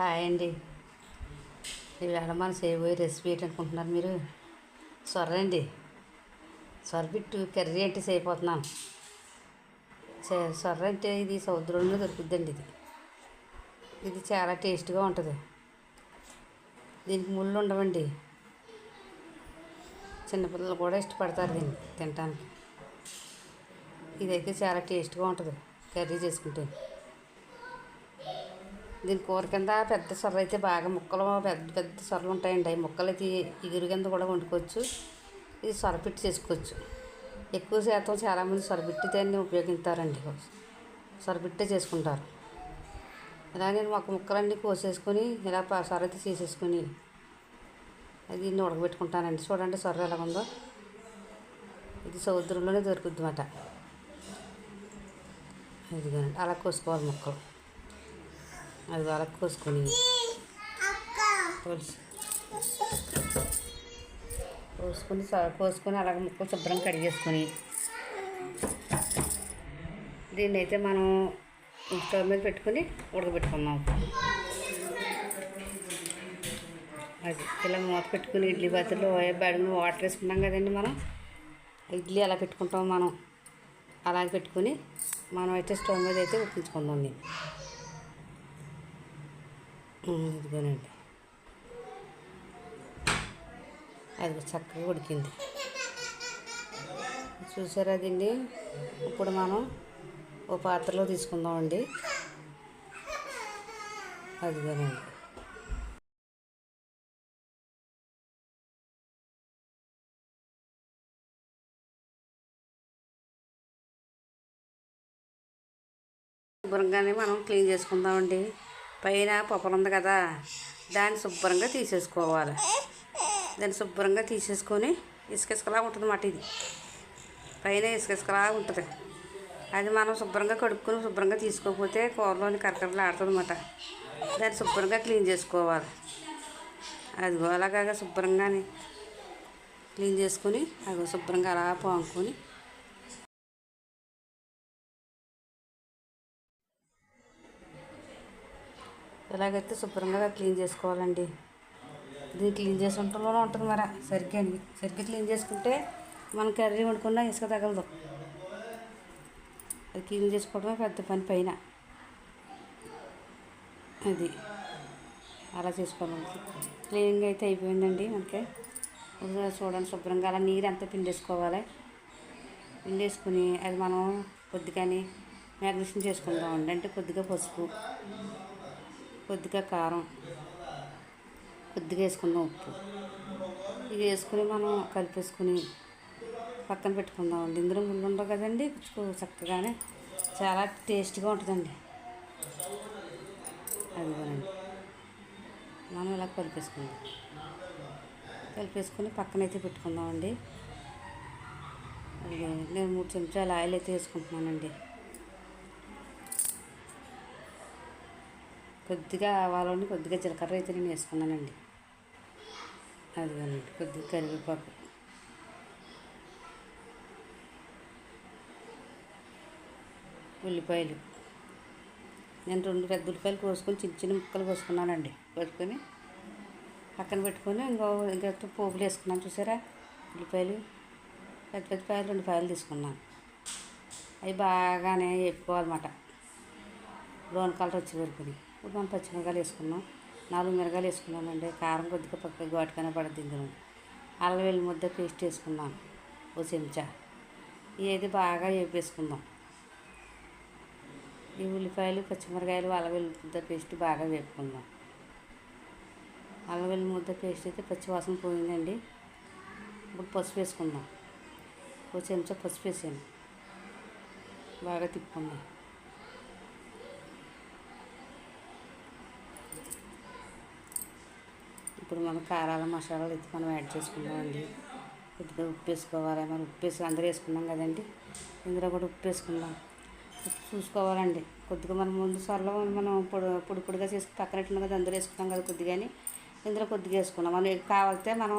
Hi అండి. ఈవేళ మనం చేయబోయే రెసిపీ ఏంటనుకుంటున్నారు మీరు? సొర్రండి సొరబిట్టు కర్రీ అంటే చేయబోతున్నాను సొర్ర అంటే ఇది సముద్రంలో దొరుకుద్దండి ఇది. ఇది చాలా టేస్ట్గా ఉంటుంది. దీనికి ముళ్ళు ఉండవండి. చిన్నపిల్లలు కూడా ఇష్టపడతారు దీన్ని తినడానికి ఇదైతే చాలా టేస్ట్గా ఉంటుంది కర్రీ చేసుకుంటే. దీని కూర కింద పెద్ద సొర్ర అయితే బాగా ముక్కలు పెద్ద పెద్ద సొర్రలు ఉంటాయండి. అవి ముక్కలు అయితే ఇగురు కింద కూడా వండుకోవచ్చు. ఇది సొరపిట్టి చేసుకోవచ్చు. ఎక్కువ శాతం చాలామంది సొరపిట్టి దాన్ని ఉపయోగిస్తారండి. సొరపిట్టే చేసుకుంటారు. ఇలా నేను ఒక ముక్కలన్నీ కోసేసుకొని ఇలా సొర అయితే చేసేసుకొని అది దీన్ని ఉడకబెట్టుకుంటానండి. చూడండి సొర్ర ఎలా ఉందో. ఇది సముద్రంలోనే దొరుకుద్ది అన్నమాట ఇదిగోనండి అలా కోసుకోవాలి ముక్కలు. అది అలా కోసుకొని కోసుకొని కోసుకొని అలాగ ముక్కలు శుభ్రం కడిగేసుకొని దీన్ని అయితే మనం స్టవ్ మీద పెట్టుకొని ఉడకబెట్టుకుందాం. అది ఇలా మూత పెట్టుకుని ఇడ్లీ పాత్రలో బడిన వాటర్ వేసుకున్నాం కదండి మనం. ఇడ్లీ అలా పెట్టుకుంటాం మనం. అలాగే పెట్టుకొని మనం అయితే స్టవ్ మీద అయితే ఉడికించుకుందాం దీన్ని. ఉమ్, ఇదిగోనండి అది చక్కగా ఉడికింది. చూసారా దీన్ని ఇప్పుడు మనం ఓ పాత్రలో తీసుకుందామండి. అదిగోనండి. శుభ్రంగానే మనం క్లీన్ చేసుకుందామండి. పైన పొపలు ఉంది కదా దాన్ని శుభ్రంగా తీసేసుకోవాలి. దాన్ని శుభ్రంగా తీసేసుకొని ఇసుక ఇసుకలా ఉంటుంది అన్నమాట ఇది. పైన ఇసుక ఇసుకలా ఉంటుంది. అది మనం శుభ్రంగా కడుక్కుని శుభ్రంగా తీసుకోకపోతే కూరలోని కరకరలు ఆడుతుందన్నమాట దాన్ని శుభ్రంగా క్లీన్ చేసుకోవాలి. అదిగో అలాగా శుభ్రంగానే క్లీన్ చేసుకొని అది శుభ్రంగా అలా పాముకొని ఇలాగైతే శుభ్రంగా క్లీన్ చేసుకోవాలండి. దీన్ని క్లీన్ చేసుకుంటూనే ఉంటుంది మరి సరిగ్గా అండి. సరిగ్గా క్లీన్ చేసుకుంటే మన కర్రీ వండుకున్నా ఇసుక తగలదు. అది క్లీన్ చేసుకోవడమే పెద్ద పని పైన. అది. అలా చేసుకోవాలి క్లీనింగ్ అయితే అయిపోయిందండి మనకి. చూడండి శుభ్రంగా అలా నీరు అంతా పిండేసుకోవాలి. పిండేసుకుని అది మనం కొద్దిగాని మ్యాగ్నేషన్ చేసుకుందామండి. అంటే కొద్దిగా పసుపు. కొద్దిగా కారం కొద్దిగా వేసుకుందాం ఉప్పు. ఇది వేసుకుని మనం కలిపేసుకుని పక్కన పెట్టుకుందాం అండి ఇందులో ముళ్ళు ఉండవు కదండి చక్కగానే. చాలా టేస్ట్గా ఉంటుందండి. అదిగోనండి. మనం ఇలా కలిపేసుకుందాం. కలిపేసుకుని పక్కనైతే పెట్టుకుందామండి. అదిగో నేను మూడు చెంచాలు ఆయిల్ అయితే వేసుకుంటున్నానండి. కొద్దిగా ఆవాలని కొద్దిగా జీలకర్ర అయితే నేను వేసుకున్నానండి. అదిగోనండి కొద్దిగా కరివేపాకు. ఉల్లిపాయలు. నేను రెండు పెద్ద ఉల్లిపాయలు కోసుకొని చిన్న చిన్న ముక్కలు కోసుకున్నానండి. కోసుకొని పక్కన పెట్టుకొని ఇంకో ఇంకా పోపులు వేసుకున్నాను చూసారా? ఉల్లిపాయలు పెద్ద పెద్ద పాయలు రెండు పాయలు తీసుకున్నాను. అవి బాగానే వేపుకోవాలన్నమాట. బ్రౌన్ కలర్ వచ్చి వరకుని ఇప్పుడు మనం పచ్చిమిరకాయలు వేసుకున్నాం. నాలుగు మిరగాయలు వేసుకున్నామండి. కారం కొద్దిగా పక్క ఘాటుగానే పడుతుంది ఇందులో. అల్లం వెల్లి ముద్ద పేస్ట్ వేసుకున్నాం. ఓ చెంచా. ఇది బాగా వేపేసుకుందాం. ఈ ఉల్లిపాయలు పచ్చిమిరకాయలు అల్లం వెల్లి ముద్ద పేస్ట్ బాగా వేపుకుందాం. అల్లం వెల్లి ముద్ద పేస్ట్ అయితే పచ్చివాసన పోయిందండి. ఇప్పుడు పసుపు వేసుకుందాం. ఓ చెంచా పసుపు వేసాను బాగా తిప్పుకుందాం. ఇప్పుడు మనం కారాల మసాలాలు అయితే మనం యాడ్ చేసుకుందామండి. కొద్దిగా ఉప్పు వేసుకోవాలి మనం ఉప్పు వేసి అందరూ వేసుకున్నాం కదండి. ఇందులో కూడా ఉప్పు వేసుకుందాం. ఉప్పు చూసుకోవాలండి. కొద్దిగా మనం ముందు సార్లో మనం పొడి పొడి పొడిగా చేసి పక్కన కదా అందరూ వేసుకున్నాం కదా కొద్దిగా ఇందులో కొద్దిగా వేసుకున్నాం మనం కావాలితే మనం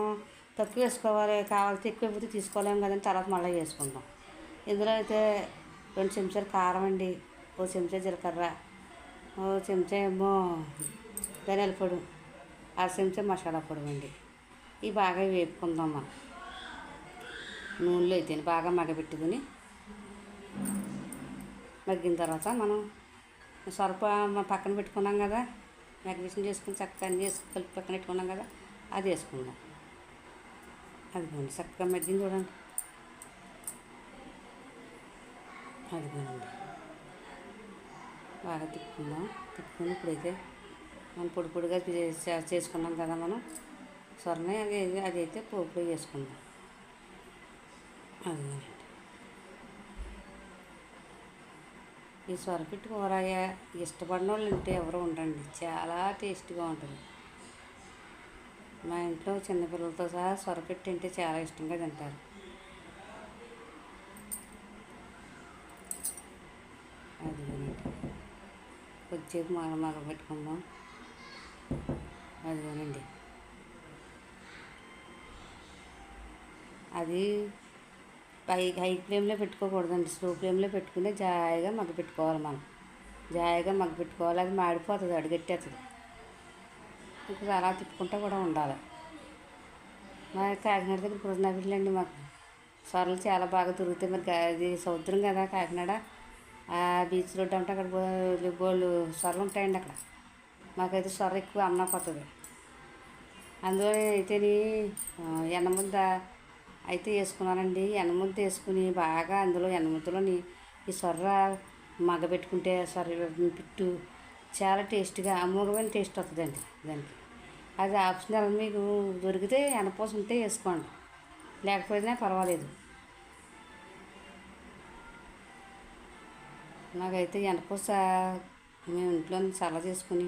తక్కువ వేసుకోవాలి కావాలితే ఎక్కువ అయిపోతే తీసుకోలేము కదండి. తర్వాత మళ్ళీ వేసుకుందాం. ఇందులో అయితే రెండు చెంచాలు కారం అండి. ఓ చెంచా జీలకర్ర ఓ చెంచా ఏమో ధనియాల పొడి చెంచా మసాలా పొడి అండి ఇవి బాగా వేపుకుందాం మనం నూనెలో అయితే బాగా మగబెట్టుకుని మగ్గిన తర్వాత మనం సొరప పక్కన పెట్టుకున్నాం కదా మ్యాగ్నేషన్ చేసుకుని చక్కగా అన్నీ వేసుకుని కలిపి పక్కన పెట్టుకున్నాం కదా అది వేసుకుందాం. అదిగోండి చక్కగా మగ్గింది చూడండి. అదిగోనండి బాగా తిప్పుకుందాం. తిప్పుకుని ఇప్పుడైతే మనం పొడి పొడిగా చే- చేసుకున్నాం కదా మనం. సొరనే అది అది అయితే పోపులో చేసుకుందాం. అది ఈ సొరపిట్టు కూరగాయ ఇష్టపడిన వాళ్ళు ఉంటే ఎవరు ఉండండి చాలా టేస్టీగా ఉంటుంది. మా ఇంట్లో చిన్నపిల్లలతో సహా సొరపిట్టు తింటే చాలా ఇష్టంగా తింటారు. అది కొద్దిసేపు మగ పెట్టుకుందాం. అదిగోనండి. అది పై హై ఫ్లేమ్లో పెట్టుకోకూడదండి. స్లో ఫ్లేమ్లో పెట్టుకుని జాయిగా మగ్గ పెట్టుకోవాలి మనం. జాయిగా మగ్గ పెట్టుకోవాలి. అది మాడిపోతుంది అడుగట్టేస్తుంది ఇంకా అలా తిప్పుకుంటూ కూడా ఉండాలి. మా కాకినాడ దగ్గర కృష్ణాగిరిలో అండి మాకు. సొరలు చాలా బాగా దొరుకుతాయి మరి అది సముద్రం కదా కాకినాడ. ఆ బీచ్ రోడ్డు అంటే అక్కడ బో- బోళ్ళు సొరలు ఉంటాయండి అక్కడ. నాకైతే సొర ఎక్కువ అమ్మ పడుతుంది అందులో అయితేని ఆ, ఎన్నముద్ద అయితే వేసుకున్నానండి. ఎన్నముద్ద వేసుకుని బాగా అందులో ఎన్నముద్దలోని ఈ సొర్ర మగ్గబెట్టుకుంటే సొర్ర పిట్టు చాలా టేస్ట్గా అమోఘమైన టేస్ట్ వస్తుందండి దానికి. అది ఆప్షనల్ మీకు దొరికితే ఎనపోసి ఉంటే వేసుకోండి. లేకపోయినా పర్వాలేదు. నాకైతే ఎనపూస మేము ఇంట్లో సలహా చేసుకుని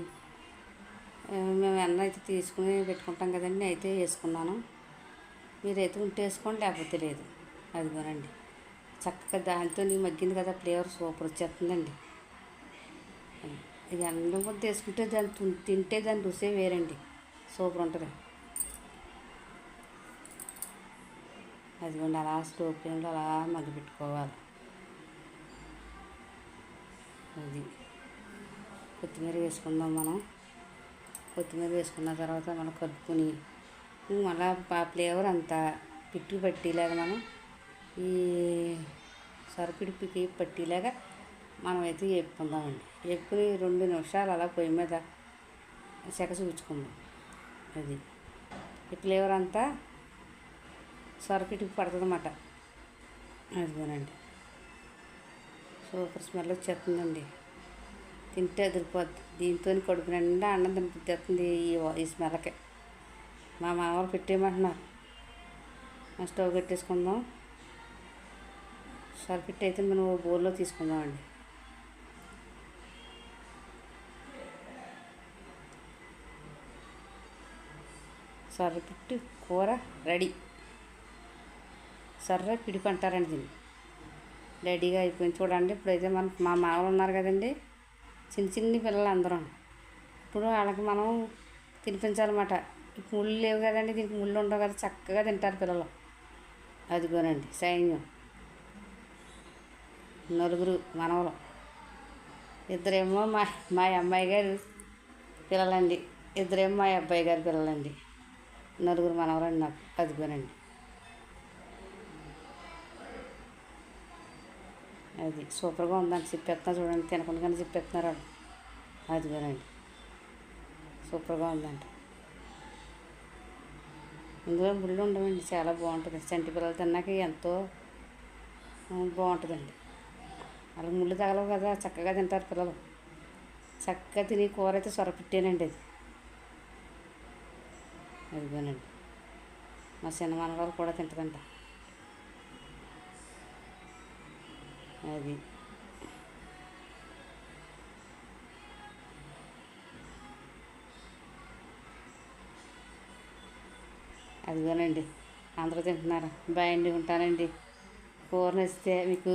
మేము ఎన్న అయితే తీసుకుని పెట్టుకుంటాం కదండి అయితే వేసుకున్నాను. మీరైతే ఉంటే వేసుకోండి లేకపోతే లేదు. అదిగోనండి. చక్కగా దానితో మగ్గింది కదా ఫ్లేవర్ సూపర్ వచ్చేస్తుందండి. ఇది అన్నం ముద్ద వేసుకుంటే దాన్ని తింటే దాని రుసే వేరండి. సూపర్ ఉంటుంది. అదిగోండి అలా స్టవ్ ఫ్లేమ్లో అలా మగ్గపెట్టుకోవాలి అది కొత్తిమీర వేసుకుందాం మనం. కొత్తిమీర వేసుకున్న తర్వాత మనం కలుపుకొని మళ్ళా ఆ ఫ్లేవర్ అంతా పిట్టుకు పట్టేలాగా మనం ఈ సరుకుడిపికి పట్టేలాగా మనం అయితే వేపుకుందామండి వేపుకుని రెండు నిమిషాలు అలా పొయ్యి మీద చెక్క చూపించుకుందాం. అది ఈ ఫ్లేవర్ అంతా సరుకుడికి పడుతుంది అన్నమాట అదిగోనండి. సూపర్ స్మెల్ వచ్చేస్తుందండి. తింటే అదిరిపోద్ది. దీంతో కడుపు నిండా అన్నం తినిపిస్తుంది ఈ ఈ స్మెల్కి మా మామూలు పెట్టేయమంటున్నారు. మా స్టవ్ పెట్టేసుకుందాం సర్ఫిట్ అయితే మనం ఓ బౌల్లో తీసుకుందామండి. సర్రపిట్టు కూర రెడీ. సర్ర పిడిపంటారండి దీన్ని. రెడీగా అయిపోయింది. చూడండి ఇప్పుడైతే మన మా మామూలు ఉన్నారు కదండి. చిన్న చిన్ని పిల్లలు అందరం ఇప్పుడు వాళ్ళకి మనం తినిపించాలన్నమాట. ముళ్ళు లేవు కదండి దీనికి ముళ్ళు ఉండవు కదా చక్కగా తింటారు పిల్లలు. అదిగోనండి సైన్యం. నలుగురు మనవలు. ఇద్దరేమో మా మా అమ్మాయి గారు పిల్లలండి. ఇద్దరేమో మా అబ్బాయి గారి పిల్లలండి. నలుగురు మనవలండి నాకు. అదిగోనండి. అది సూపర్గా ఉందని చెప్పేస్తున్నా చూడండి తినకుండానే చెప్పేస్తున్నారు వాళ్ళు. అదిగోనండి సూపర్గా ఉందంట. ఇందులో ముళ్ళు ఉండవండి చాలా బాగుంటుంది. చంటి పిల్లలు తిన్నాక ఎంతో బాగుంటుందండి. అలా ముళ్ళు తగలవు కదా చక్కగా తింటారు పిల్లలు. చక్కగా తిని కూర అయితే సొరపెట్టానండి అది. అదిగోనండి మా చిన్న మనవాళ్ళు కూడా తింటుందంట. అది అదిగోనండి అందరూ తింటున్నారు బాయ్ అండి ఉంటానండి కూర నచ్చితే మీకు